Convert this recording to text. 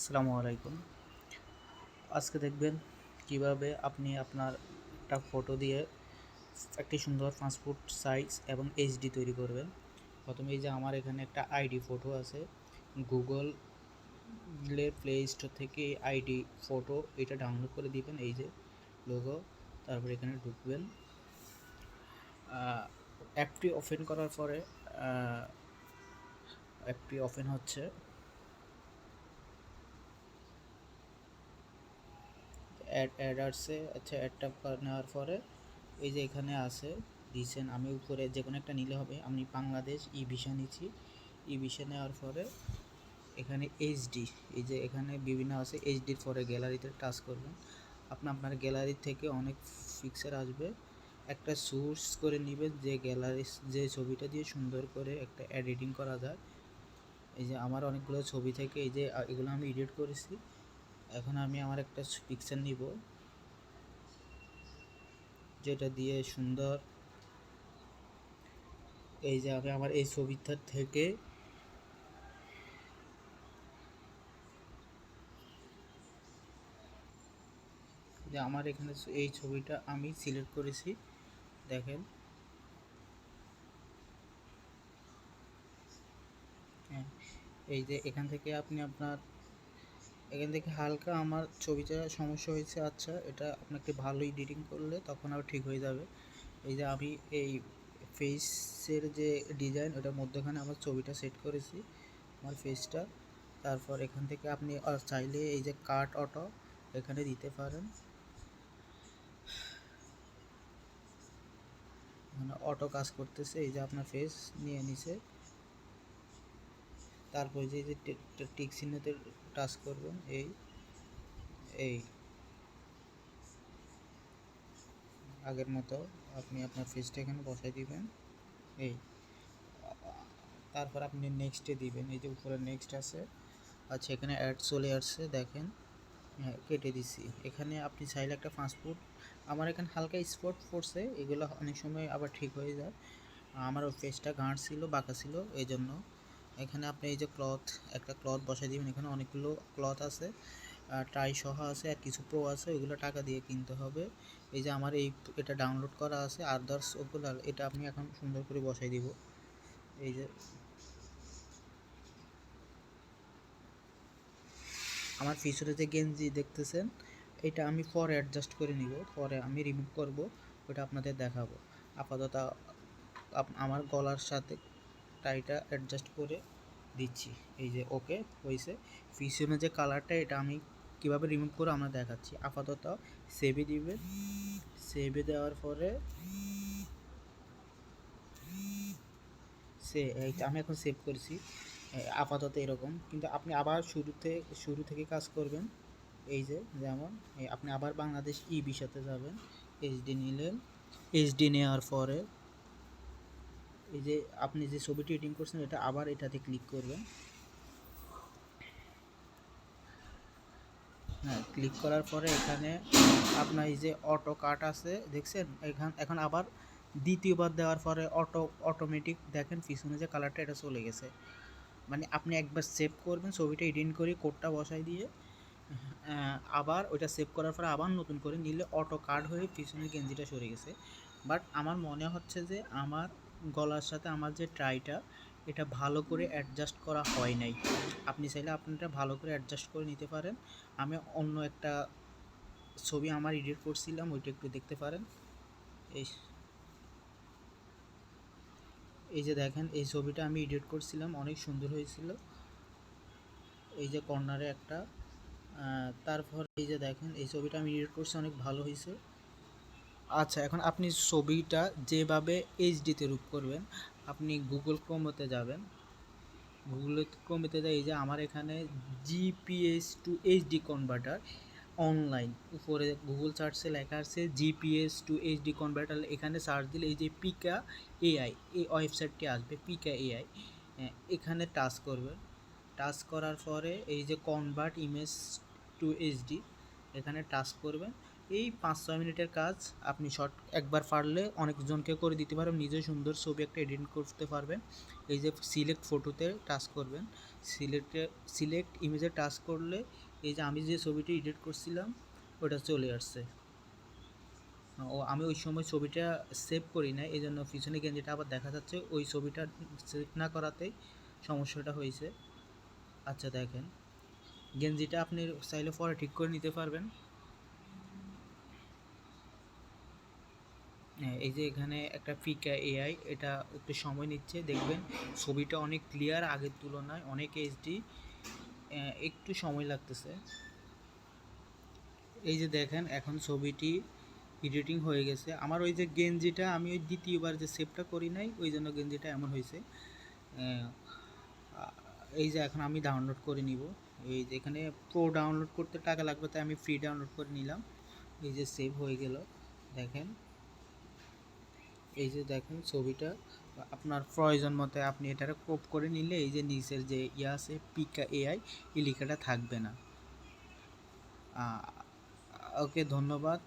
আসসালামু আলাইকুম। আজকে দেখবেন কীভাবে আপনি আপনার একটা ফটো দিয়ে একটি সুন্দর পাসপোর্ট সাইজ এবং এইচডি তৈরি করবেন। প্রথমে এই যে আমার এখানে একটা আইডি ফটো আছে। গুগল প্লে স্টোর থেকে আইডি ফটো এটা ডাউনলোড করে দিবেন, এই যে লোগো তারপর এখানে ঢুকবেন। অ্যাপটি ওপেন করার পরে অ্যাপটি ওপেন হচ্ছে। অ্যাড অ্যাড আসছে আচ্ছা অ্যাডটা নেওয়ার পরে এই যে এখানে আছে, দিয়েছেন, আমি উপরে যে কোনো একটা নিলে হবে, আমি বাংলাদেশ ই ভিসা নিচ্ছি, ই ভিসা নেওয়ার পরে এখানে এইচডি এই যে এখানে বিভিন্ন আছে এইচডির পরে গ্যালারিতে টাচ করবেন। আপনি, আপনার গ্যালারি থেকে অনেক পিকচার আসবে, একটা সোর্স করে নেবেন, যে গ্যালারি যে ছবিটা দিয়ে সুন্দর করে একটা এডিটিং করা যায়। এই যে আমার অনেকগুলো ছবি থেকে, এই যে এগুলো আমি এডিট করেছি। এখন আমি আমার একটা পিকচার নিব। যেটা দিয়ে সুন্দর এই যে আমি আমার এই ছবিটার থেকে যে আমার এখানে এই ছবিটা আমি সিলেক্ট করেছি, দেখেন। হ্যাঁ এই যে এখান থেকে আপনি আপনার এখান থেকে হালকা আমার ছবিটা সমস্যা হয়েছে আচ্ছা এটা আপনাকে ভালো এডিটিং করলে তখন আবার ঠিক হয়ে যাবে। এই যে আমি এই ফেসের যে ডিজাইন ওটার মধ্যখানে আমার ছবিটা সেট করেছি, আমার ফেসটা তারপর এখান থেকে আপনি চাইলে এই যে কাট অটো এখানে দিতে পারেন। মানে অটো কাজ করতেছে, এই যে আপনার ফেস নিয়ে নিছে। তারপর যে যে টিক চিহ্নতে টাচ করবেন এই এই। আগের মতো আপনি আপনার ফেসটা এখানে বসাই দিবেন, এই। তারপর আপনি নেক্সটে দিবেন, এই যে উপরে নেক্সট আছে আচ্ছা এখানে অ্যাড চলে আসছে, দেখেন। হ্যাঁ কেটে দিছি। এখানে আপনি চাইলে একটা পাসপোর্ট আমার এখানে হালকা স্পট পড়ছে এগুলো অনেক সময় আবার ঠিক হয়ে যায়। আমার ওই ফেসটা গাঁট ছিল, বাঁকা ছিল এই জন্য এখানে আপনি এই যে ক্লথ একটা ক্লথ বসাই দিবেন, এখানে অনেকগুলো ক্লথ আছে ট্রাই সহ আছে, আর কিছু প্রো আছে, ওইগুলো টাকা দিয়ে কিনতে হবে। এই যে আমার এই এটা ডাউনলোড করা আছে আদার্স ওগুলো এটা আপনি এখন সুন্দর করে বসাই দিব। এই যে আমার পিছনে যে গেঞ্জি দেখতেছেন, এটা আমি পরে অ্যাডজাস্ট করে নিব, পরে আমি রিমুভ করব, ওটা আপনাদের দেখাবো। আপাতত আমার গলার সাথে টাইটা অ্যাডজাস্ট করে দিচ্ছি। এই যে ওকে হয়েছে। পিছনে যে কালারটা এটা আমি কীভাবে রিমুভ করে আমরা দেখাচ্ছি। আপাতত সেভে দিবে সেভে দেওয়ার পরে সে এইটা আমি এখন সেভ করেছি। আপাতত এরকম। কিন্তু আপনি আবার শুরুতে শুরু থেকে কাজ করবেন। এই যে যেমন আপনি আবার বাংলাদেশ ই বিষাতে যাবেন। এইচডি নিলেন। এইচডি নেওয়ার পরে এই যে আপনি যে ছবিটি এডিটিং করছেন, এটা আবার এটাতে ক্লিক করবেন। হ্যাঁ ক্লিক করার পরে এখানে আপনার এই যে অটো কাট আছে, দেখছেন? এখান এখন আবার দ্বিতীয়বার দেওয়ার পরে অটো অটোমেটিক দেখেন পিছনে যে কালারটা এটা চলে গেছে। মানে আপনি একবার সেভ করবেন, ছবিটা এডিট করে কোডটা বসাই দিয়ে আবার ওইটা সেভ করার পরে আবার নতুন করে নিলে অটো কাট হয়ে পিছনের গেঞ্জিটা সরে গেছে। বাট আমার মনে হচ্ছে যে আমার গলার সাথে আমার যে ট্রাইটা এটা ভালো করে অ্যাডজাস্ট করা হয় নাই। আপনি চাইলে আপনারটা ভালো করে অ্যাডজাস্ট করে নিতে পারেন। আমি অন্য একটা ছবি আমার এডিট করছিলাম, ওইটা একটু দেখতে পারেন। এই এই যে দেখেন, এই ছবিটা আমি এডিট করছিলাম, অনেক সুন্দর হয়েছিল। এই যে কর্নারে একটা তারপর এই যে দেখেন, এই ছবিটা আমি এডিট করছি, অনেক ভালো হয়েছে। আচ্ছা এখন আপনি ছবিটা যেভাবে এইচডিতে রূপ করবেন, আপনি গুগল ক্রোমতে যাবেন। গুগল ক্রোমেতে যাই, এই যে আমার এখানে GPS to HD converter online উপরে গুগল সার্চে লেখা আছে জিপিএস টু এইচডি কনভার্টার এখানে সার্চ দিলে এই যে পিকা এআই এই ওয়েবসাইটটি আসবে পিকা এআই এখানে টাচ করবেন। টাচ করার পরে এই যে কনভার্ট ইমেজ টু এইচডি এখানে টাচ করবেন। এই পাঁচ, ছয় মিনিটের কাজ আপনি শর্ট একবার পারলে অনেকজনকে করে দিতে পারবেন, নিজে সুন্দর ছবি একটা এডিট করতে পারবেন। এই যে সিলেক্ট ফটোতে টাচ করবেন সিলেক্টে সিলেক্ট ইমেজে টাচ করলে এই যে আমি যে ছবিটি এডিট করছিলাম, ওটা চলে আসছে। ও, আমি ওই সময় ছবিটা সেভ করি না এই জন্য পিছনে গেঞ্জিটা আবার দেখা যাচ্ছে, ওই ছবিটা সেভ না করাতেই সমস্যাটা হয়েছে। আচ্ছা দেখেন, গেঞ্জিটা আপনি চাইলে পরে ঠিক করে নিতে পারবেন। এই যে এখানে একটা ফিকা এআই এটা একটু সময় নিচ্ছে, দেখবেন ছবিটা অনেক ক্লিয়ার আগের তুলনায়, অনেক এইচডি একটু সময় লাগতেছে। এই যে দেখেন, এখন ছবিটি এডিটিং হয়ে গেছে। আমার ওই যে গেঞ্জিটা আমি ওই দ্বিতীয়বার যে সেভটা করি নাই, ওই জন্য গেঞ্জিটা এমন হয়েছে। এই যে এখন আমি ডাউনলোড করে নিব। এই যে এখানে প্রো ডাউনলোড করতে টাকা লাগবে, তাই আমি ফ্রি ডাউনলোড করে নিলাম। এই যে সেভ হয়ে গেল, দেখেন। এই যে দেখেন ছবিটা, আপনার প্রয়োজন মতে আপনি এটাকে কোপ করে নিলে এই যে নিচের যে ইয়ে আছে পিকা এআই এই লেখাটা থাকবে না। ওকে, ধন্যবাদ।